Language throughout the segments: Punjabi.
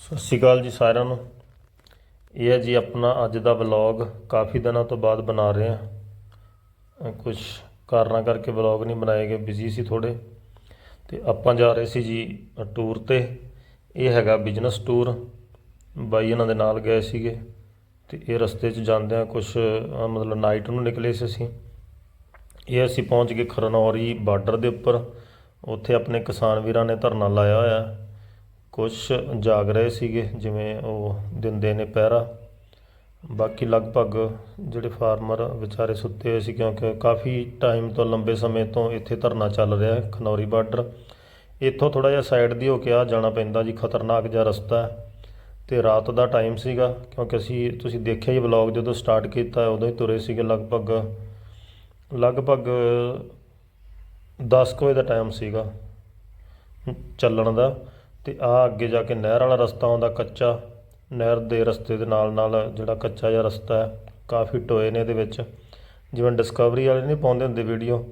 ਸਤਿ ਸ਼੍ਰੀ ਅਕਾਲ ਜੀ ਸਾਰਿਆਂ ਨੂੰ। ਇਹ ਹੈ ਜੀ ਆਪਣਾ ਅੱਜ ਦਾ ਵਲੌਗ। ਕਾਫੀ ਦਿਨਾਂ ਤੋਂ ਬਾਅਦ ਬਣਾ ਰਹੇ ਹਾਂ। ਕੁਝ ਕਾਰਨਾਂ ਕਰਕੇ ਵਲੌਗ ਨਹੀਂ ਬਣਾਏ ਗਏ, ਬਿਜ਼ੀ ਸੀ ਥੋੜੇ ਤੇ ਆਪਾਂ ਜਾ ਰਹੇ ਸੀ ਜੀ ਟੂਰ ਤੇ। ਇਹ ਹੈਗਾ ਬਿਜ਼ਨਸ ਟੂਰ। ਬਾਈ ਇਹਨਾਂ ਦੇ ਨਾਲ ਗਏ ਸੀਗੇ। ਤੇ ਇਹ ਰਸਤੇ 'ਚ ਜਾਂਦਿਆਂ ਕੁਝ ਮਤਲਬ ਨਾਈਟ ਨੂੰ ਨਿਕਲੇ ਸੀ ਅਸੀਂ। ਇਹ ਅਸੀਂ ਪਹੁੰਚ ਗਏ ਖਰਨੌਰੀ ਬਾਰਡਰ ਦੇ ਉੱਪਰ। ਉੱਥੇ ਆਪਣੇ ਕਿਸਾਨ ਵੀਰਾਂ ਨੇ ਧਰਨਾ ਲਾਇਆ ਹੋਇਆ। ਕੁਝ ਜਾਗ ਰਹੇ ਸੀਗੇ, ਜਿਵੇਂ ਉਹ ਦਿੰਦੇ ਨੇ ਪਹਿਰਾ। ਬਾਕੀ ਲਗਭਗ ਜਿਹੜੇ ਫਾਰਮਰ ਵਿਚਾਰੇ ਸੁੱਤੇ ਹੋਏ ਸੀ, ਕਿਉਂਕਿ ਕਾਫੀ ਟਾਈਮ ਤੋਂ ਲੰਬੇ ਸਮੇਂ ਤੋਂ ਇੱਥੇ ਧਰਨਾ ਚੱਲ ਰਿਹਾ ਹੈ, ਖਨੌਰੀ ਬਾਰਡਰ ਇੱਥੋਂ ਥੋੜਾ ਜਿਹਾ ਸਾਈਡ ਦੀ ਹੋ ਕੇ ਆ ਜਾਣਾ ਪੈਂਦਾ ਜੀ, ਖਤਰਨਾਕ ਜਿਹਾ ਰਸਤਾ ਹੈ। ਤੇ ਰਾਤ ਦਾ ਟਾਈਮ ਸੀਗਾ, ਕਿਉਂਕਿ ਅਸੀਂ, ਤੁਸੀਂ ਦੇਖਿਆ ਹੀ ਵਲੌਗ ਜਦੋਂ ਸਟਾਰਟ ਕੀਤਾ, ਉਦੋਂ ਹੀ ਤੁਰੇ ਸੀਗੇ ਲਗਭਗ ਲਗਭਗ 10 ਕੁ ਵਜੇ ਦਾ ਟਾਈਮ ਸੀਗਾ ਚੱਲਣ ਦਾ। ਤੇ ਆ ਅੱਗੇ ਜਾ ਕੇ ਨਹਿਰ ਵਾਲਾ ਰਸਤਾ ਆਉਂਦਾ ਕੱਚਾ। ਨਹਿਰ ਦੇ ਰਸਤੇ ਦੇ ਨਾਲ ਨਾਲ ਜਿਹੜਾ ਕੱਚਾ ਜਿਹਾ ਰਸਤਾ ਹੈ, ਕਾਫੀ ਟੋਏ ਨੇ ਇਹਦੇ ਵਿੱਚ। ਜਿਵੇਂ ਡਿਸਕਵਰੀ ਵਾਲੇ ਨਹੀਂ ਪਾਉਂਦੇ ਹੁੰਦੇ ਵੀਡੀਓ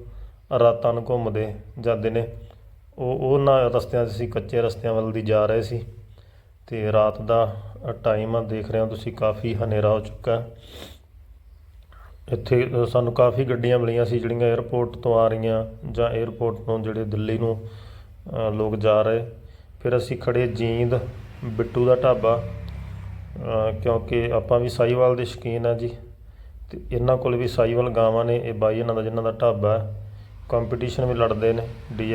ਰਾਤਾਂ ਨੂੰ ਘੁੰਮਦੇ ਜਾਂਦੇ ਨੇ। ਉਹ ਉਹਨਾਂ ਰਸਤਿਆਂ 'ਚ ਅਸੀਂ ਕੱਚੇ ਰਸਤਿਆਂ ਵੱਲ ਦੀ ਜਾ ਰਹੇ ਸੀ। ਤੇ ਰਾਤ ਦਾ ਟਾਈਮ ਆ, ਦੇਖ ਰਹੇ ਹੋ ਤੁਸੀਂ, ਕਾਫੀ ਹਨੇਰਾ ਹੋ ਚੁੱਕਾ ਇੱਥੇ ਸਾਨੂੰ ਕਾਫੀ ਗੱਡੀਆਂ ਮਿਲੀਆਂ ਸੀ, ਜਿਹੜੀਆਂ 에ਅਰਪੋਰਟ ਤੋਂ ਆ ਰਹੀਆਂ ਜਾਂ 에ਅਰਪੋਰਟ ਤੋਂ ਜਿਹੜੇ ਦਿੱਲੀ ਨੂੰ ਲੋਕ ਜਾ ਰਹੇ। ਫਿਰ ਅਸੀਂ ਖੜੇ ਜੀਂਦ, ਬਿੱਟੂ ਦਾ ਢਾਬਾ ਕਿਉਂਕਿ ਆਪਾਂ ਵੀ ਸਾਈਵਾਲ ਦੇ ਸ਼ੌਕੀਨ ਆ ਜੀ। ਤੇ ਇਹਨਾਂ ਕੋਲ ਵੀ ਸਾਈਵਾਲ ਗਾਵਾਂ ਨੇ, ਇਹ ਬਾਈ ਇਹਨਾਂ ਦਾ, ਜਿਨ੍ਹਾਂ ਦਾ ਢਾਬਾ ਹੈ। ਕੰਪੀਟੀਸ਼ਨ ਵੀ ਲੜਦੇ ਨੇ। ਡੀ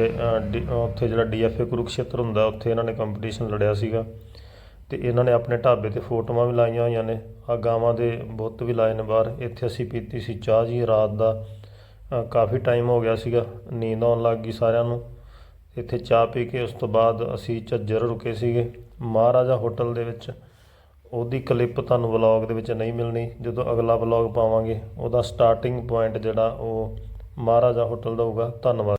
ਉੱਥੇ ਜਿਹੜਾ ਡੀਐਫਏ ਕੁਰੂਕਸ਼ੇਤਰ ਹੁੰਦਾ, ਉੱਥੇ ਇਹਨਾਂ ਨੇ ਕੰਪੀਟੀਸ਼ਨ ਲੜਿਆ ਸੀਗਾ। ਤੇ ਇਹਨਾਂ ਨੇ ਆਪਣੇ ਢਾਬੇ ਤੇ ਫੋਟੋਆਂ ਵੀ ਲਾਈਆਂ ਹੋਈਆਂ ਨੇ। ਆ ਗਾਵਾਂ ਦੇ ਬੁੱਤ ਵੀ ਲਾਏ ਨੇ ਬਾਹਰ। ਇੱਥੇ ਅਸੀਂ ਪੀਤੀ ਸੀ ਚਾਹ ਜੀ, ਰਾਤ ਦਾ ਕਾਫੀ ਟਾਈਮ ਹੋ ਗਿਆ ਸੀਗਾ। ਨੀਂਦ ਆਉਣ ਲੱਗ ਗਈ ਸਾਰਿਆਂ ਨੂੰ। ਇੱਥੇ ਚਾਹ ਪੀ ਕੇ ਉਸ ਤੋਂ ਬਾਅਦ ਅਸੀਂ ਝੱਜਰ ਰੁਕੇ ਸੀਗੇ। ਮਹਾਰਾਜਾ ਹੋਟਲ ਦੇ ਵਿੱਚ। ਉਹਦੀ ਕਲਿੱਪ ਤੁਹਾਨੂੰ ਵਲੌਗ ਦੇ ਵਿੱਚ ਨਹੀਂ ਮਿਲਣੀ। ਜਦੋਂ ਅਗਲਾ ਵਲੌਗ ਪਾਵਾਂਗੇ, ਉਹਦਾ ਸਟਾਰਟਿੰਗ ਪੁਆਇੰਟ ਜਿਹੜਾ ਉਹ ਮਹਾਰਾਜਾ ਹੋਟਲ ਦਾ ਹੋਊਗਾ। ਧੰਨਵਾਦ।